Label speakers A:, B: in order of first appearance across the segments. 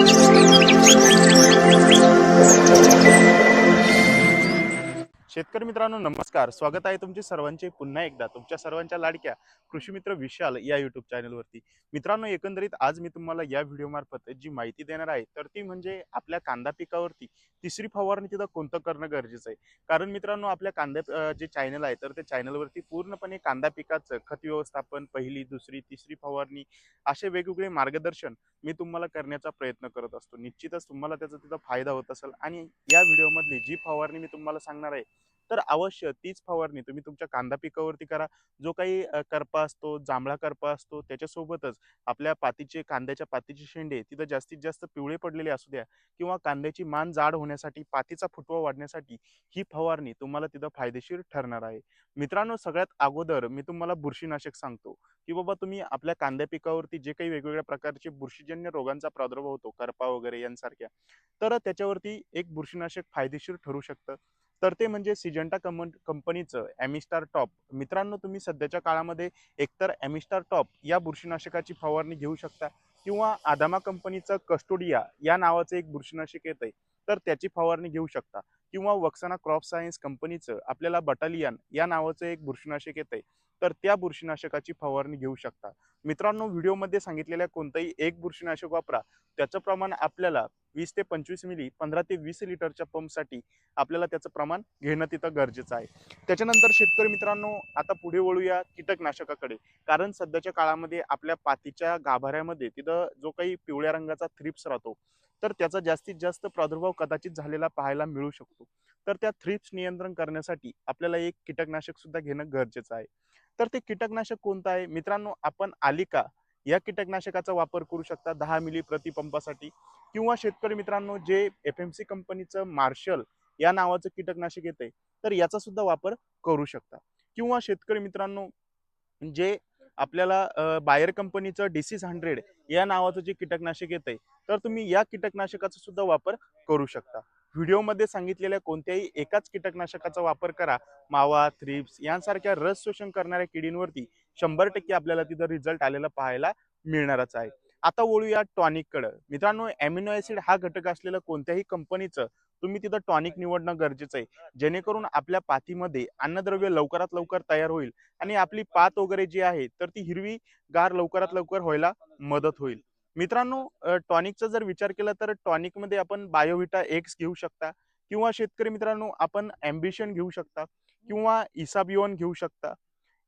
A: Thank you. शेतकरी मित्रांनो नमस्कार. स्वागत आहे तुमचे सर्वांचे पुन्हा एकदा तुमच्या सर्वांच्या लाडक्या कृषी मित्र विशाल या युट्यूब चॅनलवरती मित्रांनो एकंदरीत आज मी तुम्हाला या व्हिडिओमार्फत जी माहिती देणार आहे तर ती म्हणजे आपल्या कांदा पिकावरती तिसरी फवारणी तिथं कोणतं करणं गरजेचं आहे? कारण मित्रांनो आपल्या कांदा जे चॅनल आहे तर त्या चॅनलवरती पूर्णपणे कांदा पिकाचं खत व्यवस्थापन पहिली दुसरी तिसरी फवारणी असे वेगवेगळे मार्गदर्शन मी तुम्हाला करण्याचा प्रयत्न करत असतो. निश्चितच तुम्हाला त्याचा तिथं फायदा होत असेल. आणि या व्हिडिओमधली जी फवारणी मी तुम्हाला सांगणार आहे तर अवश्य तीच फवारणी तुम्ही तुमच्या कांदा पिकावरती करा. जो काही करपा असतो जांभळा करपा असतो त्याच्यासोबतच आपल्या पातीचे कांद्याच्या पातीचे शेंडे तिथं जास्तीत जास्त पिवळे पडलेले असू द्या किंवा कांद्याची मान जाड होण्यासाठी पातीचा फुटवा वाढण्यासाठी ही फवारणी तुम्हाला तिथं फायदेशीर ठरणार आहे. मित्रांनो सगळ्यात अगोदर मी तुम्हाला बुरशीनाशक सांगतो की बाबा तुम्ही आपल्या कांद्या पिकावरती जे काही वेगवेगळ्या प्रकारचे बुरशीजन्य रोगांचा प्रादुर्भाव होतो करपा वगैरे यांसारख्या तर त्याच्यावरती एक बुरशीनाशक फायदेशीर ठरू शकतं. तर ते म्हणजे सिजंटा कमन कंपनीचं ॲमिस्टार टॉप. मित्रांनो तुम्ही सध्याच्या काळामध्ये एकतर ॲमिस्टार टॉप या बुरशीनाशकाची फवारणी घेऊ शकता किंवा आदामा कंपनीचं कस्टोडिया या नावाचं एक बुरशीनाशक येत आहे तर त्याची फवारणी घेऊ शकता. किंवा वक्साना क्रॉप सायन्स कंपनीचं आपल्याला बटालियन या नावाचं एक बुरशीनाशक येत आहे तर त्या बुरशीनाशकाची फवारणी घेऊ शकता. मित्रांनो व्हिडिओमध्ये सांगितलेल्या कोणतंही एक बुरशीनाशक वापरा. त्याचं प्रमाण आपल्याला वीस ते पंचवीस मिली पंधरा ते वीस लिटरच्या पंपसाठी आपल्याला त्याचं प्रमाण घेणं तिथं गरजेचं आहे. त्याच्यानंतर शेतकरी मित्रांनो आता पुढे वळूया कीटकनाशकाकडे. कारण सध्याच्या काळामध्ये आपल्या पातीच्या गाभाऱ्यामध्ये तिथं जो काही पिवळ्या रंगाचा थ्रिप्स राहतो तर त्याचा जास्तीत जास्त प्रादुर्भाव कदाचित झालेला पाहायला मिळू शकतो. तर त्या थ्रिप्स नियंत्रण करण्यासाठी आपल्याला एक कीटकनाशक सुद्धा घेणं गरजेचं आहे. तर ते कीटकनाशक कोणतं आहे? मित्रांनो आपण आलिका या कीटकनाशकाचा वापर करू शकता दहा मिली प्रतिपंपासाठी किंवा शेतकरी मित्रांनो जे एफ एम सी कंपनीचं मार्शल या नावाचं कीटकनाशक येते तर याचा सुद्धा वापर करू शकता. किंवा शेतकरी मित्रांनो जे आपल्याला बायर कंपनीचं डिसीज हंड्रेड या नावाचं जे कीटकनाशक येते तर तुम्ही या कीटकनाशकाचा सुद्धा वापर करू शकता. व्हिडिओमध्ये सांगितलेल्या कोणत्याही एकाच कीटकनाशकाचा वापर करा. मावा थ्रिप्स यांसारख्या रस शोषण करणाऱ्या किडींवरती शंभर टक्के आपल्याला तिथं रिझल्ट आलेला पाहायला मिळणारच आहे. आता वळूया टॉनिककडं. मित्रांनो अॅमिनो ऍसिड हा घटक असलेलं कोणत्याही कंपनीचं तुम्ही तिथं टॉनिक निवडणं गरजेचं आहे. जेणेकरून आपल्या पातीमध्ये अन्नद्रव्य लवकरात लवकर तयार होईल आणि आपली पात वगैरे जी आहे तर ती हिरवी गार लवकरात लवकर व्हायला मदत होईल. मित्रांनो टॉनिकचा जर विचार केला तर टॉनिकमध्ये आपण बायोविटा एक्स घेऊ शकता किंवा शेतकरी मित्रांनो आपण अँबिशन घेऊ शकता किंवा इसाबिओन घेऊ शकता.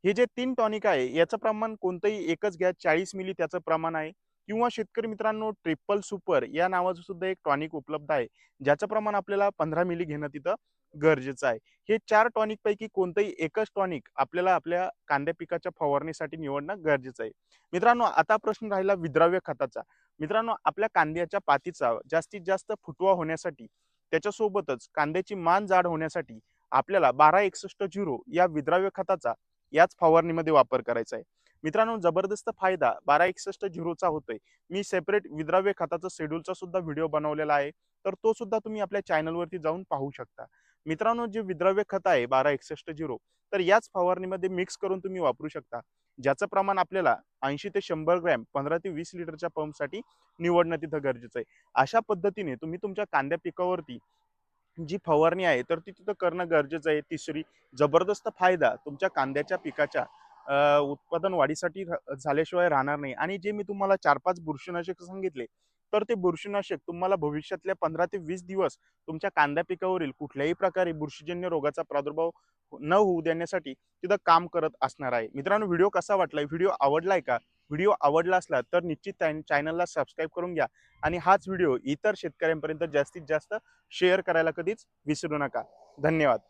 A: हे जे तीन टॉनिक आहे याचं प्रमाण कोणतंही एकच घ्या चाळीस मिली त्याचं प्रमाण आहे. किंवा शेतकरी मित्रांनो ट्रिपल सुपर या नावाचं सुद्धा एक टॉनिक उपलब्ध आहे ज्याचं प्रमाण आपल्याला पंधरा मिली घेणं तिथं गरजेचं आहे. हे चार टॉनिक पैकी कोणतंही एकच टॉनिक आपल्याला आपल्या कांद्या पिकाच्या फवारणीसाठी निवडणं गरजेचं आहे. मित्रांनो आता प्रश्न राहिला विद्राव्य खताचा. मित्रांनो आपल्या कांद्याच्या पातीचा जास्तीत जास्त फुटवा होण्यासाठी त्याच्यासोबतच कांद्याची मान जाड होण्यासाठी आपल्याला बारा एकसष्ट झिरो या विद्राव्य खताचा याच फवारणीमध्ये वापर करायचा आहे. मित्रांनो जबरदस्त फायदा बारा एकसष्ट झिरोचा होतोय. मी सेपरेट विद्राव्य खताचा शेड्यूलचा सुद्धा व्हिडिओ बनवलेला आहे. तर तो सुद्धा तुम्ही आपल्या चॅनलवरती जाऊन पाहू शकता. मित्रांनो जे विद्राव्य खत आहे बारा एकसष्ट झिरो तर याच फवारणीमध्ये मिक्स करून तुम्ही वापरू शकता. ज्याचं प्रमाण आपल्याला ऐंशी ते शंभर ग्रॅम पंधरा ते वीस लिटरच्या पंपसाठी निवडणं तिथं गरजेचं आहे. अशा पद्धतीने तुम्ही तुमच्या कांद्या पिकावरती जी फवारणी आहे तर ती तिथं करणं गरजेचं आहे. तिसरी जबरदस्त फायदा तुमच्या कांद्याच्या पिकाच्या उत्पादन वाढीसाठी झाल्याशिवाय राहणार नाही. आणि जे मी तुम्हाला चार पाच बुरशीनाशक सांगितले तर ते बुरशीनाशक तुम्हाला भविष्यातल्या पंधरा ते वीस दिवस तुमच्या कांद्या पिकावरील कुठल्याही प्रकारे बुरशीजन्य रोगाचा प्रादुर्भाव हो, न होऊ देण्यासाठी तिथं काम करत असणार आहे. मित्रांनो व्हिडिओ कसा वाटला व्हिडिओ आवडलाय का? व्हिडिओ आवडला असला तर निश्चित चॅनलला सबस्क्राईब करून घ्या. आणि हाच व्हिडिओ इतर शेतकऱ्यांपर्यंत जास्तीत जास्त शेअर करायला कधीच विसरू नका. धन्यवाद.